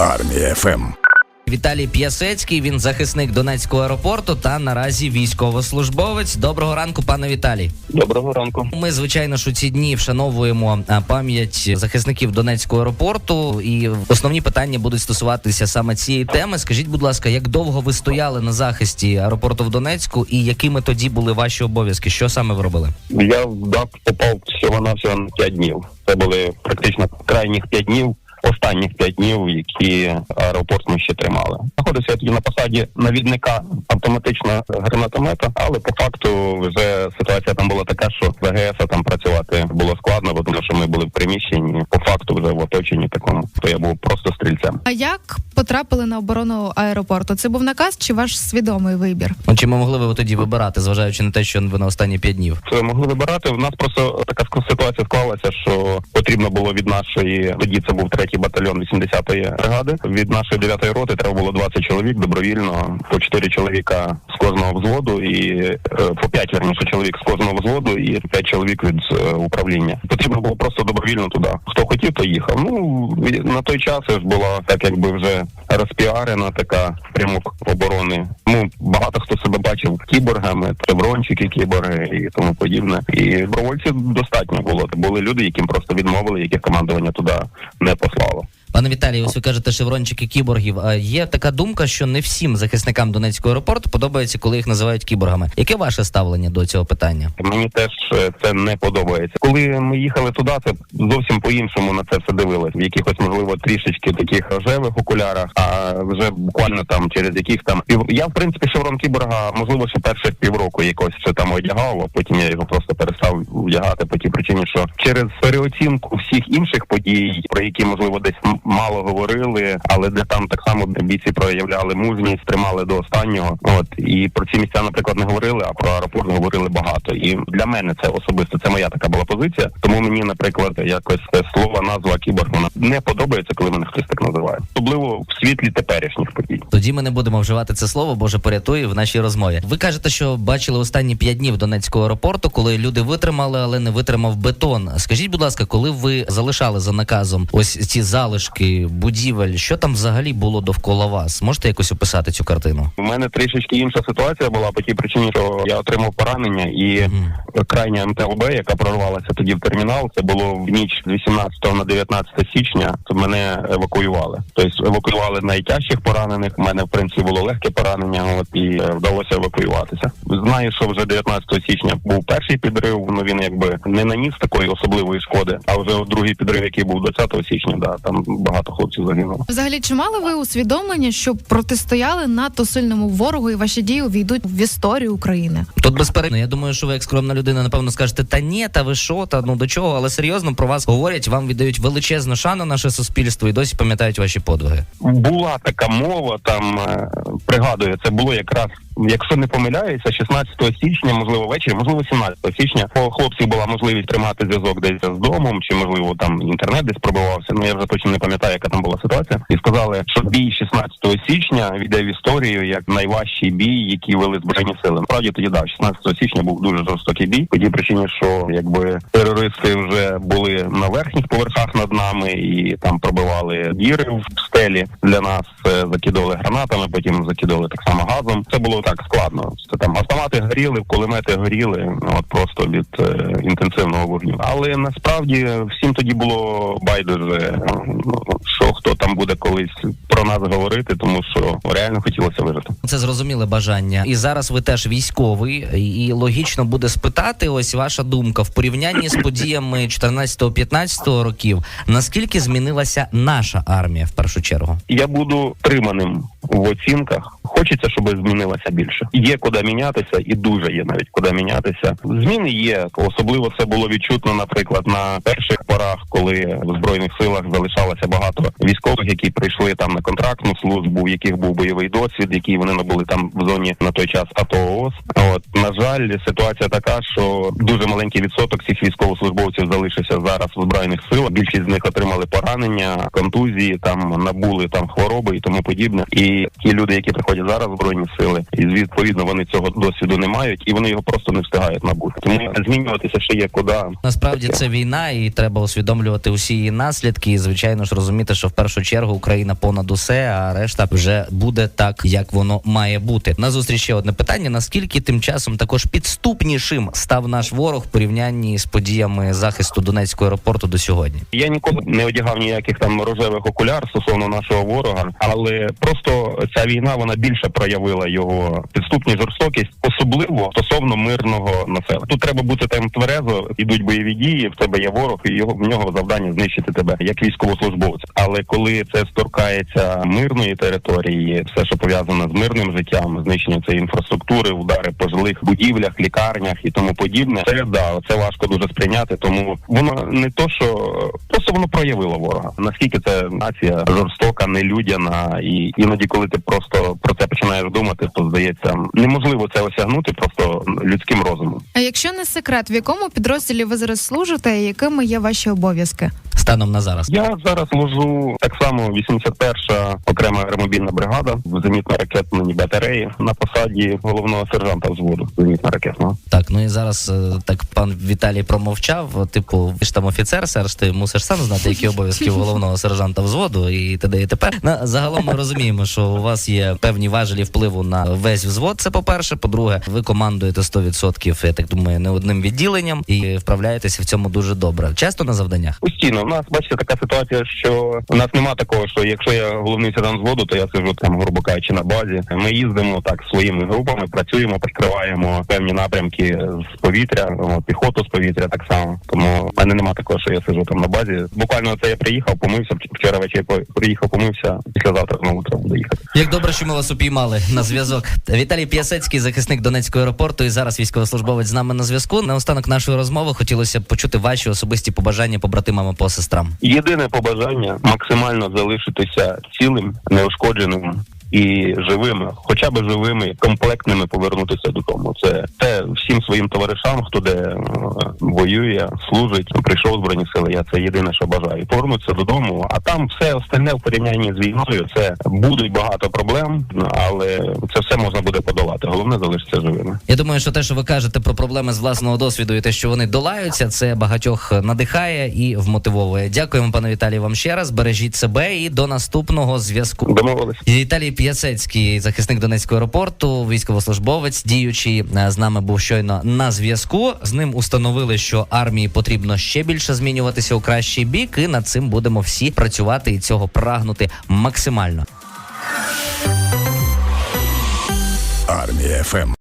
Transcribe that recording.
Армія ФМ. Віталій П'ясецький, він захисник Донецького аеропорту та наразі військовослужбовець. Доброго ранку, пане Віталій. Доброго ранку. Ми, звичайно ж, у ці дні вшановуємо пам'ять захисників Донецького аеропорту, і основні питання будуть стосуватися саме цієї теми. Скажіть, будь ласка, як довго ви стояли на захисті аеропорту в Донецьку, і якими тоді були ваші обов'язки? Що саме ви робили? Я в ДАК попав всього на всього на 5 днів. Це були практично крайніх 5 днів. Останніх п'ять днів, які аеропорт ми ще тримали, знаходився я тоді на посаді навідника автоматичного гранатомета, але по факту вже ситуація там була така, що з АГС там працювати було складно, бо тому що ми були в приміщенні. По факту вже в оточенні такому, то я був просто стрільцем. А як потрапили на оборону аеропорту? Це був наказ чи ваш свідомий вибір? Чи ми могли ви тоді вибирати, зважаючи на те, що ви на останні п'ять днів? Це могли вибирати. У нас просто така ситуація склалася, що потрібно було від нашої тоді це був третій батальйон 80-ї бригади. Від нашої 9-ї роти треба було 20 чоловік добровільно, по 4 чоловіка з кожного взводу, і е, по 5, верніше чоловік з кожного взводу, і 5 чоловік від е, управління. Потрібно було просто добровільно туди. Хто хотів, то їхав. Ну на той час ж була так, якби вже розпіарена така прямок оборони. Ну багато хто себе бачив кіборгами, шеврончики, кіборги і тому подібне. І добровольців достатньо було. Були люди, яким просто відмовили, яких командування туди не follow. Пане Віталію, ось ви кажете шеврончики кіборгів. А є така думка, що не всім захисникам Донецького аеропорту подобається, коли їх називають кіборгами. Яке ваше ставлення до цього питання? Мені теж е, це не подобається. Коли ми їхали туди, це зовсім по-іншому на це все дивилось. В якихось можливо трішечки таких рожевих окулярах, а вже буквально там через яких там пів. Я в принципі шеврон кіборга, можливо, ще перших півроку якось ще там одягав, а потім я його просто перестав вдягати по тій причині, що через переоцінку всіх інших подій, про які можливо десь мало говорили, але де там так само бійці проявляли мужність, тримали до останнього. От і про ці місця, наприклад, не говорили, а про аеропорт говорили багато. І для мене це особисто це моя така була позиція. Тому мені, наприклад, якось слово назва кіборг вона не подобається, коли мене хтось так називає, особливо в світлі теперішніх подій. Тоді ми не будемо вживати це слово, Боже порятує в нашій розмові. Ви кажете, що бачили останні п'ять днів Донецького аеропорту, коли люди витримали, але не витримав бетон. Скажіть, будь ласка, коли ви залишали за наказом ось ці залишки будівель, що там взагалі було довкола вас? Можете якось описати цю картину? У мене трішечки інша ситуація була по тій причині, що я отримав поранення і Мгм. крайня МТЛБ, яка прорвалася тоді в термінал, це було в ніч з 18 на 19 січня. То мене евакуювали. Тобто евакуювали найтяжчих поранених. У мене в принципі було легке поранення. От і вдалося евакуюватися. Знаю, що вже 19 січня був перший підрив. Ну він якби не наніс такої особливої шкоди. А вже другий підрив, який був 20 січня, да там багато хлопців загинуло. Взагалі, чи мали ви усвідомлення, що протистояли надто сильному ворогу і ваші дії увійдуть в історію України? Тут безперечно, я думаю, що ви як скромна людина, напевно, скажете, та ні, та ви що, та ну до чого, але серйозно про вас говорять, вам віддають величезну шану наше суспільство і досі пам'ятають ваші подвиги. була така мова, там е, пригадую, це було якраз, якщо не помиляюся, 16 січня, можливо, ввечері, можливо, 17 січня. У хлопців була можливість тримати зв'язок десь з домом, чи можливо там інтернет десь пробивався. Ну я вже точно не пам'ятаю, яка там була ситуація. І сказали, що бій 16 січня війде в історію як найважчий бій, який вели збройні сили. Насправді тоді да, 16 січня був дуже жорстокий бій. По тій причині, що якби терористи вже були на верхніх поверхах над нами і там пробивали діри в стелі для нас, е, закидували гранатами, потім закидували так само газом. Це було так складно. Це там автомати горіли, кулемети горіли, ну, от просто від е, інтенсивного вогню. Але насправді всім тоді було байдуже, ну, що хто там буде колись про нас говорити, тому що реально хотілося вижити. Це зрозуміле бажання. І зараз ви теж військовий, і і логічно буде спитати ось ваша думка в порівнянні з подіями 14-15 років. Наскільки змінилася наша армія в першу чергу? Я буду триманим в оцінках. Хочеться, щоб змінилося більше. Є куди мінятися, і дуже є навіть куди мінятися. Зміни є. Особливо це було відчутно, наприклад, на перших порах, коли в збройних силах залишалося багато військових, які прийшли там на контрактну службу, у яких був бойовий досвід, який вони набули там в зоні на той час АТО ООС. От на жаль, ситуація така, що дуже маленький відсоток цих військовослужбовців залишився зараз в збройних силах. Більшість з них отримали поранення, контузії, там набули там хвороби і тому подібне. І ті люди, які приходять зараз збройні сили, і відповідно вони цього досвіду не мають, і вони його просто не встигають набути. Тому змінюватися ще є куди. Насправді це війна, і треба усвідомлювати усі її наслідки, і звичайно ж розуміти, що в першу чергу Україна понад усе, а решта вже буде так, як воно має бути. На зустріч ще одне питання: наскільки тим часом також підступнішим став наш ворог в порівнянні з подіями захисту Донецького аеропорту до сьогодні? Я ніколи не одягав ніяких там рожевих окуляр стосовно нашого ворога, але просто ця війна вона більше проявила його підступність, жорстокість, особливо стосовно мирного населення. Тут треба бути там тверезо, ідуть бойові дії. В тебе є ворог, і його в нього завдання знищити тебе як військовослужбовця. Але коли це торкається мирної території, все, що пов'язане з мирним життям, знищення цієї інфраструктури, удари по жилих будівлях, лікарнях і тому подібне, це да це важко дуже сприйняти. Тому воно не то, що просто воно проявило ворога. Наскільки це нація жорстока, нелюдяна, і іноді, коли ти просто про це починаєш думати, то здається неможливо це осягнути просто людським розумом. А якщо не секрет, в якому підрозділі ви зараз служите, і якими є ваші обов'язки? Станом на зараз. Я зараз служу так само 81-ша окрема аеромобільна бригада в зенітно-ракетній батареї на посаді головного сержанта взводу зенітно-ракетного. Так, ну і зараз е, так пан Віталій промовчав. Типу, ви ж там офіцер, серж, ти мусиш сам знати, які обов'язки головного сержанта взводу, і т.д. і тепер. Ну, загалом ми розуміємо, що у вас є певні важелі впливу на весь взвод. Це по-перше. По-друге, ви командуєте 100%, я так думаю, не одним відділенням і вправляєтеся в цьому дуже добре. Часто на завданнях. Постійно, у нас бачите така ситуація, що у нас нема такого, що якщо я головний сержант взводу, то я сиджу там, грубо кажучи, на базі. Ми їздимо так своїми групами, працюємо, прикриваємо певні напрямки з повітря, піхоту з повітря так само. Тому в мене нема такого, що я сиджу там на базі. Буквально це я приїхав, помився вчора по- приїхав, помився. Післязавтра знову треба буде їхати. Як добре, що ми вас упіймали на зв'язок. Віталій П'ясецький, захисник Донецького аеропорту, і зараз військовослужбовець з нами на зв'язку. На останок нашої розмови хотілося б почути ваші особисті побажання побратимам по сестрам. Єдине побажання максимально залишитися цілим, неушкодженим. І живими, хоча б живими, комплектними повернутися додому. Це те всім своїм товаришам, хто де е, воює, служить, прийшов в збройні сили. Я це єдине, що бажаю. Повернутися додому, а там все остальне в порівнянні з війною. Це будуть багато проблем, але це все можна буде подолати. Головне залишитися живими. Я думаю, що те, що ви кажете про проблеми з власного досвіду, і те, що вони долаються, це багатьох надихає і вмотивовує. Дякуємо, пане Віталію, вам ще раз. Бережіть себе і до наступного зв'язку. Домовились. Віталій П'ясецький, захисник Донецького аеропорту, військовослужбовець, діючий е, з нами був щойно на зв'язку. З ним установили, що армії потрібно ще більше змінюватися у кращий бік, і над цим будемо всі працювати і цього прагнути максимально. Армія ФМ.